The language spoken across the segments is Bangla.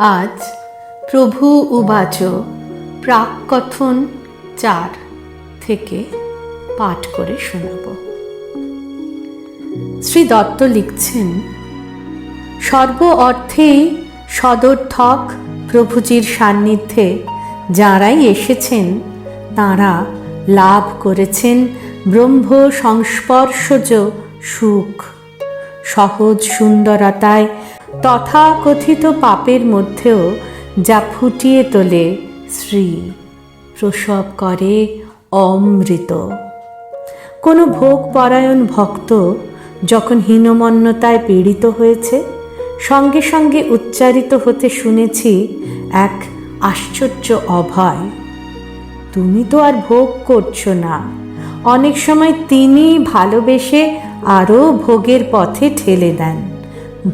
আজ প্রভু উবাচ প্রাককথন চার থেকে পাঠ করে শোনাব। শ্রী দত্ত লিখছেন, সর্ব অর্থেই সদর্থক প্রভুজির সান্নিধ্যে যাঁরাই এসেছেন, তাঁরা লাভ করেছেন ব্রহ্ম সংস্পর্শজ সুখ, সহজ সুন্দরতায় তথাকথিত পাপের মধ্যেও যা ফুটিয়ে তোলে শ্রী। প্রসব করে অমৃত। কোনো ভোগ পরায়ণ ভক্ত যখন হীনমন্যতায় পীড়িত হয়েছে, সঙ্গে সঙ্গে উচ্চারিত হতে শুনেছি এক আশ্চর্য অভয়। তুমি তো আর ভোগ করছ না। অনেক সময় তিনি ভালোবেসে আরও ভোগের পথে ঠেলে দেন।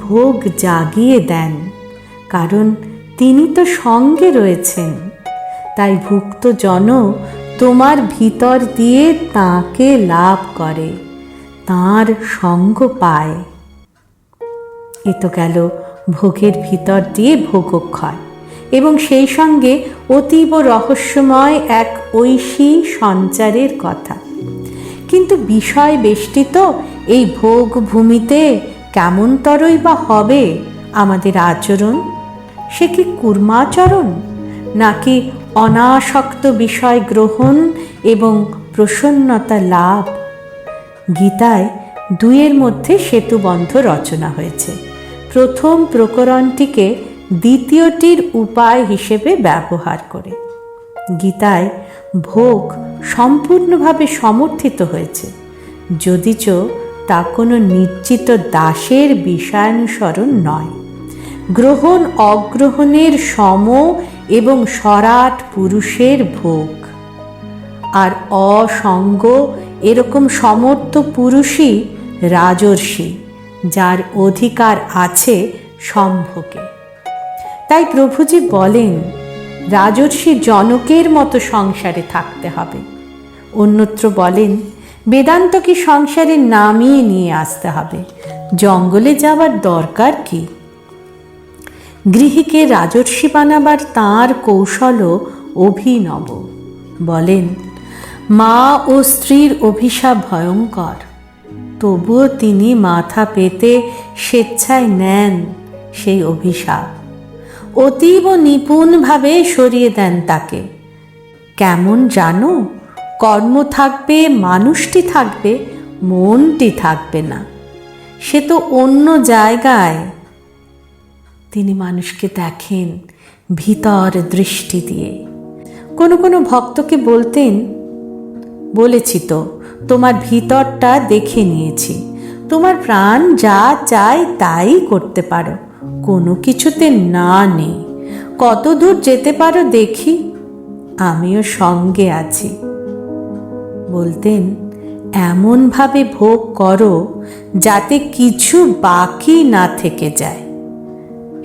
ভোগ জাগিয়ে দেন, কারণ তিনি তো সঙ্গে রয়েছেন। তাই ভুক্ত জন তোমার ভিতর দিয়ে তাকে লাভ করে, তার সঙ্গ পায়। এ তো গেল ভোগের ভিতর দিয়ে ভোগক্ষয়, এবং সেই সঙ্গে অতীব রহস্যময় এক ঐশী সঞ্চারের কথা। কিন্তু বিষয় বেষ্টিত এই ভোগ ভূমিতে কেমনতরই বা হবে আমাদের আচরণ? সে কি কুর্মাচরণ? নাকি অনাসক্ত বিষয় গ্রহণ এবং প্রসন্নতা লাভ? গীতায় দুইয়ের মধ্যে সেতুবন্ধ রচনা হয়েছে। প্রথম প্রকরণটিকে দ্বিতীয়টির উপায় হিসেবে ব্যবহার করে। গীতায় ভোগ সম্পূর্ণভাবে সমর্থিত হয়েছে। যদিচ তা কোনো নিশ্চিত দাসের বিষয়ানুসরণ নয়। গ্রহণ অগ্রহণের সম এবং সরাট পুরুষের ভোগ। আর অসঙ্গ এরকম সমর্থ পুরুষই রাজর্ষি, যার অধিকার আছে সম্ভোগে। তাই প্রভুজি বলেন, রাজর্ষি জনকের মতো সংসারে থাকতে হবে। অন্যত্র বলেন বেদান্তকে সংসারে নামিয়ে নিয়ে আসতে হবে? জঙ্গলে যাওয়ার দরকার কি? গৃহীকে রাজর্ষি বানাবার তাঁর কৌশলও অভিনব। বলেন, মা ও স্ত্রীর অভিশাপ ভয়ঙ্কর। তবুও তিনি মাথা পেতে স্বেচ্ছায় নেন সেই অভিশাপ। অতীব নিপুণভাবে সরিয়ে দেন তাকে। কেমন জানো? কর্ম থাকবে, মানুষটি থাকবে, মনটি থাকবে না। সে তো অন্য জায়গায়। তিনি মানুষকে দেখেন ভিতর দৃষ্টি দিয়ে। কোনো কোনো ভক্তকে বলতেন, বলেছি তো, তোমার ভিতরটা দেখে নিয়েছি। তোমার প্রাণ যা চায় তাই করতে পারো। কোনো কিছুতে না নেই। কত দূর যেতে পারো দেখি। আমিও সঙ্গে আছি। বলতেন, এমনভাবে ভোগ করো যাতে কিছু বাকি না থেকে যায়।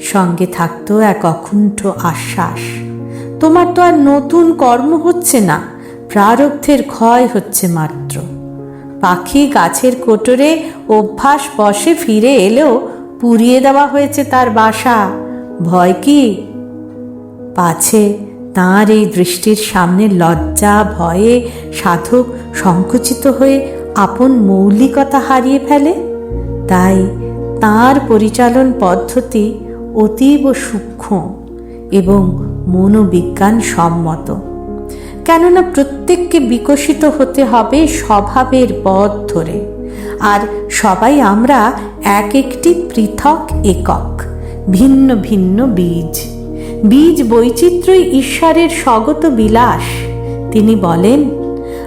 সঙ্গে থাকতো এক অকুণ্ঠ আশ্বাস, তোমার তো আর নতুন কর্ম হচ্ছে না, প্রারব্ধের ক্ষয় হচ্ছে মাত্র। পাখি গাছের কোটরে অভ্যাস বসে ফিরে এলেও পুড়িয়ে দেওয়া হয়েছে তার বাসা, ভয় কি? পাছে তাঁর এই দৃষ্টির সামনে লজ্জা, ভয়ে সাধক সংকুচিত হয়ে আপন মৌলিকতা হারিয়ে ফেলে। তাই তাঁর পরিচালন পদ্ধতি অতীব সূক্ষ্ম এবং মনোবিজ্ঞান সম্মত কেননা প্রত্যেককে বিকশিত হতে হবে স্বভাবের পথ ধরে। আর সবাই আমরা এক একটি পৃথক একক, ভিন্ন ভিন্ন বীজ। বীজ বৈচিত্র্যই ঈশ্বরের স্বগত বিলাস। তিনি বলেন,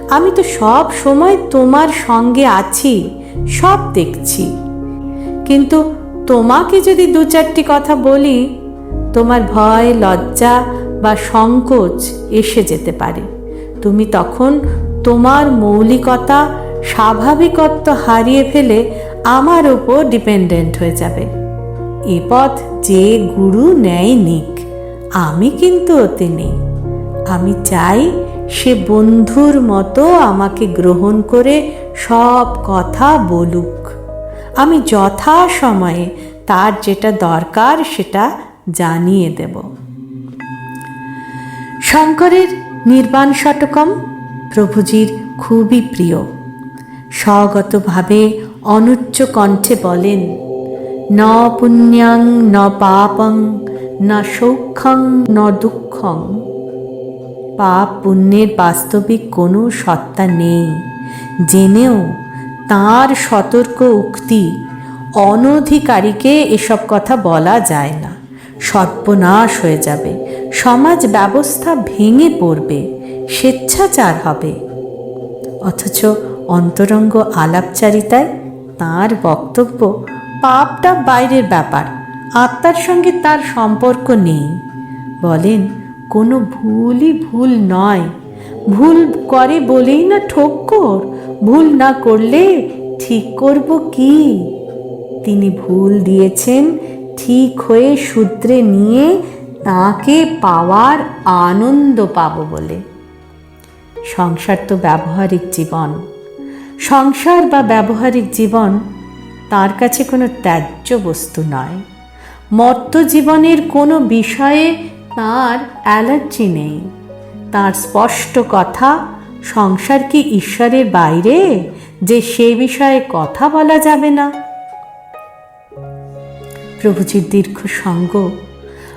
আমি তো সব সময় তোমার সঙ্গে আছি, সব দেখছি। কিন্তু তোমাকে যদি দু চারটি কথা বলি, তোমার ভয়, লজ্জা বা সংকোচ এসে যেতে পারে। তুমি তখন তোমার মৌলিকতা, স্বাভাবিকত্ব হারিয়ে ফেলে আমার ওপর ডিপেন্ডেন্ট হয়ে যাবে। এ পথ যে গুরু নেয় নিক। আমি কিন্তু ওতে নেই। আমি চাই সে বন্ধুর মতো আমাকে গ্রহণ করে সব কথা বলুক। আমি যথা সময়ে তার যেটা দরকার সেটা জানিয়ে দেব। শঙ্করের নির্বাণ শতকম প্রভুজির খুবই প্রিয়। স্বগতভাবে অনুচ্চ কণ্ঠে বলেন, ন পুণ্যাং ন পাপং ন সৌখ্যং ন দুঃখং। পাপ পুণ্যের বাস্তবিক কোনো সত্তা নেই। জেনেও তার সতর্ক উক্তি, অনধিকারীকে এসব কথা বলা যায় না। সর্বনাশ হয়ে যাবে, সমাজ ব্যবস্থা ভেঙে পড়বে, স্বেচ্ছাচার হবে। অথচ অন্তরঙ্গ আলাপচারিতায় তার বক্তব্য পাপটা বাইরের ব্যাপার। আত্মার সঙ্গে তার সম্পর্ক নেই। বলেন, কোনো ভুলই ভুল নয়। ভুল করে বলেই না ঠোক্কর ভুল না করলে ঠিক করব কি? তিনি ভুল দিয়েছেন, ঠিক হয়ে সূত্রে নিয়ে তাকে পাওয়ার আনন্দ পাবো বলে। সংসার তো ব্যবহারিক জীবন। সংসার বা ব্যবহারিক জীবন তার কাছে কোনো ত্যায্য বস্তু নয়। মর্ত জীবনের কোনো বিষয়ে তার অ্যালার্জি নেই। তার স্পষ্ট কথা, সংসার কি ঈশ্বরের বাইরে? যে সে বিষয়ে কথা বলা যাবে না। প্রভুজির দীর্ঘ সঙ্গ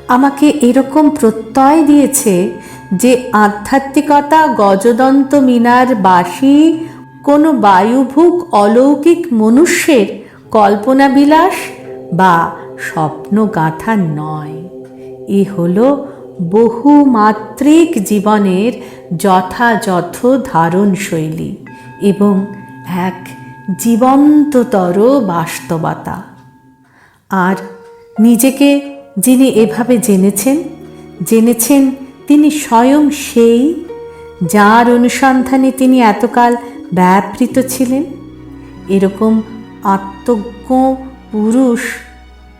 আমাকে এরকম প্রত্যয় দিয়েছে যে আধ্যাত্মিকতা, গজদন্ত মিনার বাসী, কোনো বায়ুভুক অলৌকিক মনুষ্যের কল্পনাবিলাস বা স্বপ্ন গাথা নয়। এ হল বহুমাত্রিক জীবনের যথাযথ ধারণশৈলী এবং এক জীবন্ততর বাস্তবতা। আর নিজেকে যিনি এভাবে জেনেছেন জেনেছেন তিনি স্বয়ং সেই যার অনুসন্ধানে তিনি এতকাল ব্যাপৃত ছিলেন। এরকম আত্মজ্ঞ পুরুষ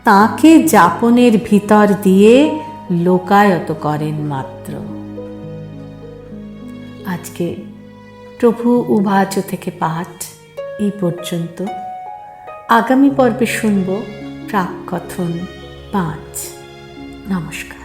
তাকে যাপনের ভিতর দিয়ে লোকায়ত করেন মাত্র। আজকে প্রভু উভাচ থেকে পাঠ এই পর্যন্ত। আগামী পর্বে শুনব প্রাককথন পাঁচ। নমস্কার।